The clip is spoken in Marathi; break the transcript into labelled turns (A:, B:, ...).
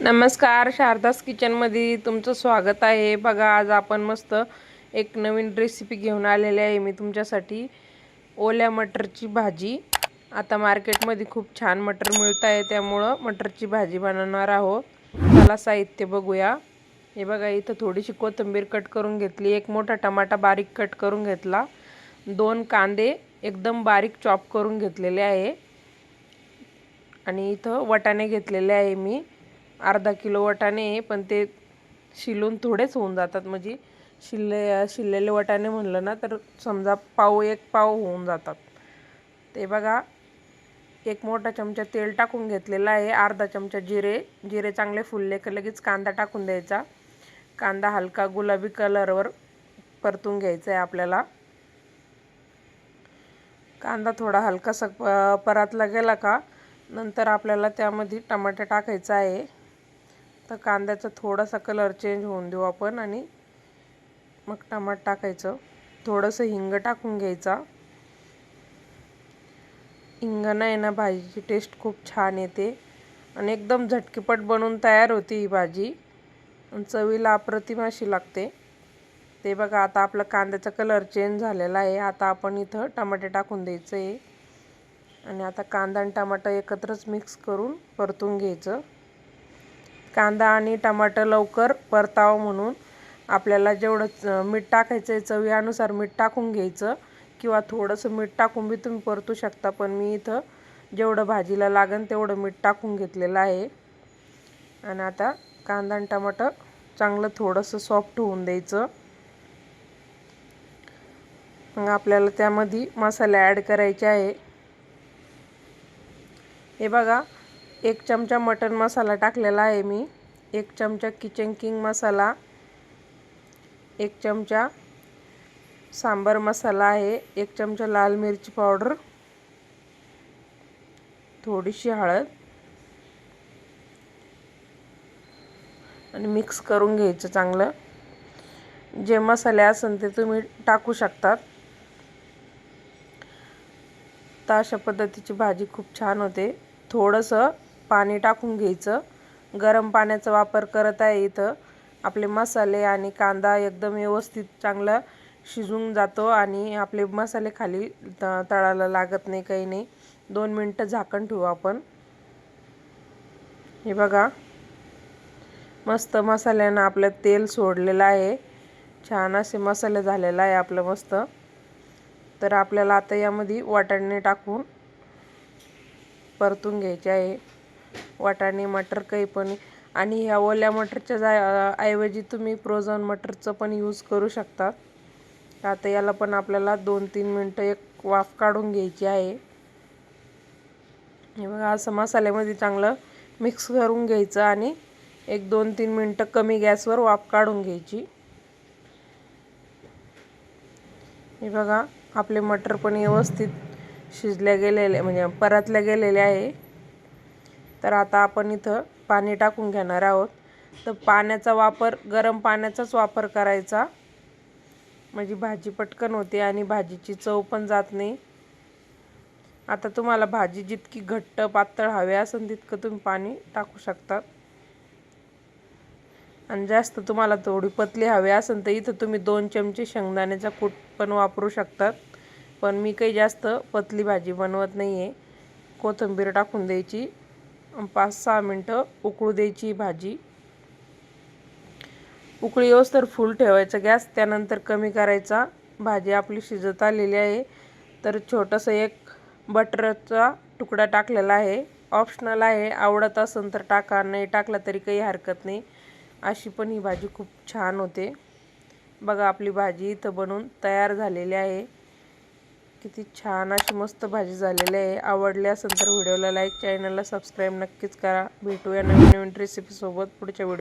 A: नमस्कार शारदास किचनमध्ये तुमचं स्वागत आहे. बघा आज आपण मस्त एक नवीन रेसिपी घेऊन आलेली आहे मी तुमच्यासाठी. ओल्या मटरची भाजी. आता मार्केटमध्ये खूप छान मटर मिळत आहे त्यामुळं मटरची भाजी बनवणार आहोत. त्याला साहित्य बघूया. हे बघा इथं थोडीशी कोथिंबीर कट करून घेतली. एक मोठा टमाटा बारीक कट करून घेतला. दोन कांदे एकदम बारीक चॉप करून घेतलेले आहे. आणि इथं वटाणे घेतलेले आहे मी. अर्धा किलो वटाणे पण ते शिलून थोडेच होऊन जातात. म्हणजे शिल्ले शिल्लेले वटाणे म्हणलं ना तर समजा पाव एक पाव होऊन जातात. ते बघा एक मोठा चमचा तेल टाकून घेतलेला आहे अर्धा चमचा जिरे जिरे चांगले फुलले की लगेच कांदा टाकून द्यायचा. कांदा हलका गुलाबी कलरवर परतून घ्यायचा आहे आपल्याला. कांदा थोडा हलकासा परातला गेला का नंतर आपल्याला त्यामध्ये टमाटे टाकायचा आहे. तर कांद्याचा थोडासा कलर चेंज होऊन देऊ आपण आणि मग टमाट टाकायचं. थोडंसं हिंग टाकून घ्यायचा. हिंग नाही ना भाजीची टेस्ट खूप छान येते. आणि एकदम झटकीपट बनवून तयार होती ही भाजी. आणि चवीला अप्रतिम अशी लागते. ते बघा आता आपला कांद्याचा कलर चेंज झालेला आहे. आता आपण इथं टमाटे टाकून द्यायचं. आहे आणि आता कांदा आणि टमाटर एकत्रच मिक्स करून परतून घ्यायचं. कांदा आणि टमाटर लवकर परतावं म्हणून आपल्याला जेवढं मीठ टाकायचं आहे चवीनुसार मीठ टाकून घ्यायचं किंवा थोडंसं मीठ टाकून बी तुम्ही परतू शकता. पण मी इथं जेवढं भाजीला लागेल तेवढं मीठ टाकून घेतलेलं आहे. आणि आता कांदा आणि टमाटर चांगलं थोडंसं सॉफ्ट होऊन द्यायचं. मग आपल्याला त्यामध्ये मसाले ॲड करायचे आहे. हे बघा एक चमचा मटन मसाला टाकलेला आहे मी. एक चमचा किचन किंग मसाला. एक चमचा सांबर मसाला आहे. एक चमचा लाल मिरची पावडर. थोडीशी हळद. आणि मिक्स करून घ्यायचं चांगलं. जे मसाले असेल ते तुम्ही टाकू शकतात. तर अशा पद्धतीची भाजी खूप छान होते. थोडंसं पाणी टाकून घ्यायचं. गरम पाण्याचा वापर करत आहे इथं. आपले मसाले आणि कांदा एकदम व्यवस्थित चांगला शिजून जातो आणि आपले मसाले खाली त तळायला लागत नाही काही नाही. दोन मिनटं झाकण ठेवू आपण. हे बघा. मस्त मसाल्यानं आपलं तेल सोडलेलं आहे. छान असे मसाले झालेला आहे आपलं मस्त. तर आपल्याला आता यामध्ये वाटाणे टाकून परतून घ्यायचे आहे. वाटाणे मटर काही पण. आणि ह्या ओल्या मटरच्या जा ऐवजी तुम्ही प्रोझन मटरचं पण यूज करू शकता. आता याला पण आपल्याला दोन तीन मिनटं एक वाफ काढून घ्यायची आहे. हे बघा असं मसाल्यामध्ये चांगलं मिक्स करून घ्यायचं आणि एक दोन तीन मिनटं कमी गॅसवर वाफ काढून घ्यायची. हे बघा आपले मटर पण व्यवस्थित शिजल्या गेलेले म्हणजे परतल्या गेलेले आहे. तर आता आपण इथं पाणी टाकून घेणार आहोत. तर पाण्याचा वापर गरम पाण्याचाच वापर करायचा. म्हणजे भाजी पटकन होते आणि भाजीची चव पण जात नाही. आता तुम्हाला भाजी जितकी घट्ट पातळ हवी असेल तितकं तुम्ही पाणी टाकू शकतात आणि जास्त तुम्हाला थोडी पतली हवी असेल तर इथं तुम्ही दोन चमचे शेंगदाण्याचा कूट पण वापरू शकतात पण मी काही जास्त पतली भाजी बनवत नाही आहे कोथिंबीर टाकून द्यायची. पाच सहा मिनटं उकळू द्यायची भाजी. उकळी तर फुल ठेवायचा गॅस त्यानंतर कमी करायचा. भाजी आपली शिजत आलेली आहे. तर छोटंसं एक बटरचा तुकडा टाकलेला आहे. ऑप्शनल आहे आवडत असेल तर टाका नाही टाकला तरी काही हरकत नाही. अशी पण ही भाजी खूप छान होते. बघा आपली भाजी इथं बनवून तयार झालेली आहे. किती छान अशी मस्त भाजी झालेली आहे. आवडली असेल तर व्हिडिओला लाईक चॅनलला सबस्क्राईब नक्कीच करा. भेटूया नवीन नवीन रेसिपीसोबत पुढच्या व्हिडिओ